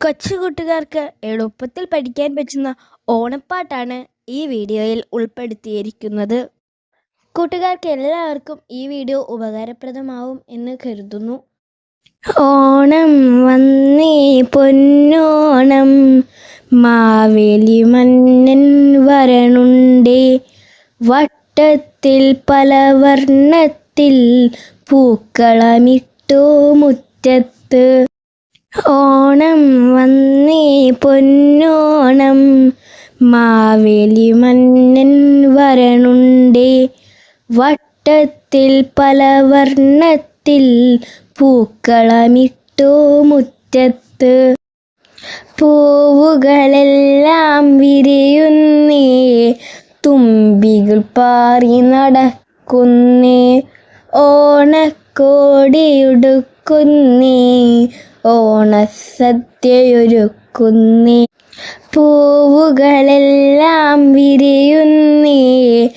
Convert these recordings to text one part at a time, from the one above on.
കൊച്ചുകൂട്ടുകാർക്ക് എളുപ്പത്തിൽ പഠിക്കാൻ പറ്റുന്ന ഓണപ്പാട്ടാണ് ഈ വീഡിയോയിൽ ഉൾപ്പെടുത്തിയിരിക്കുന്നത്. കൂട്ടുകാർക്ക് എല്ലാവർക്കും ഈ വീഡിയോ ഉപകാരപ്രദമാവും എന്ന് കരുതുന്നു. ഓണം വന്നേ പൊന്നോണം. മാവേലി മന്നൻ വരണുണ്ടേ. വട്ടത്തിൽ പല വർണത്തിൽ പൂക്കളമിട്ടോ മുറ്റത്ത്. ഓണം വന്നേ പൊന്നോണം. മാവേലി മന്നൻ വരണുണ്ടേ. വട്ടത്തിൽ പല വർണത്തിൽ പൂക്കളമിട്ടോ മുറ്റത്ത്. പൂവുകളെല്ലാം വിരിയുന്നേ. തുമ്പികൾ പാറി നടക്കുന്നേ. ഓണക്കോടിയുടുക്കുന്നേ ഓണസദ്യയൊരുക്കുന്നേ. പൂവുകളെല്ലാം വിരിയുന്നേ.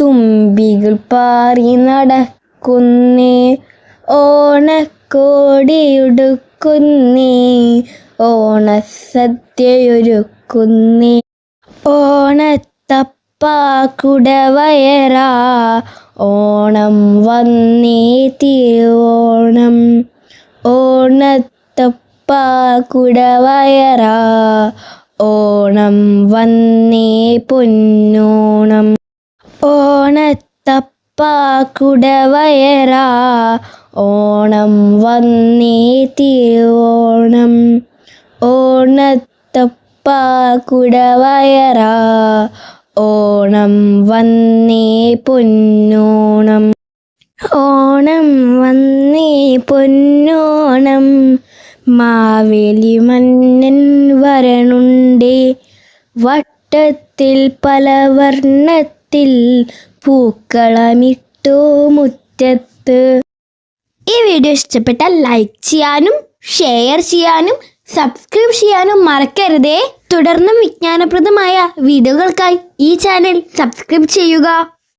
തുമ്പികൾ പാറി നടക്കുന്നേ. ഓണക്കോടിയുടുക്കുന്നേ. ഓണസദ്യയൊരുക്കുന്നേ. ഓണത്തപ്പ കുടവയറാ. ഓണം വന്നേ തിരുവോണം. ഓണത്തപ്പ കുടവയറാ ഓണം വന്നേ പൊന്നോണം. ഓണത്തപ്പ കുടവയറാ ഓണം വന്നേ തിരുവോണം. ഓണത്തപ്പ കുടവയറാ ഓണം വന്നേ പൊന്നോണം. ഓണം വന്നേ പൊന്നോണം. മാവേലി മന്നൻ വരണുണ്ടേ വട്ടത്തിൽ പല വർണത്തിൽ പൂക്കളമിട്ടോ മുറ്റത്ത്. ഈ വീഡിയോ ഇഷ്ടപ്പെട്ട ലൈക്ക് ചെയ്യാനും ഷെയർ ചെയ്യാനും സബ്സ്ക്രൈബ് ചെയ്യാനും മറക്കരുതേ. തുടർന്നും വിജ്ഞാനപ്രദമായ വീഡിയോകൾക്കായി ഈ ചാനൽ സബ്സ്ക്രൈബ് ചെയ്യുക.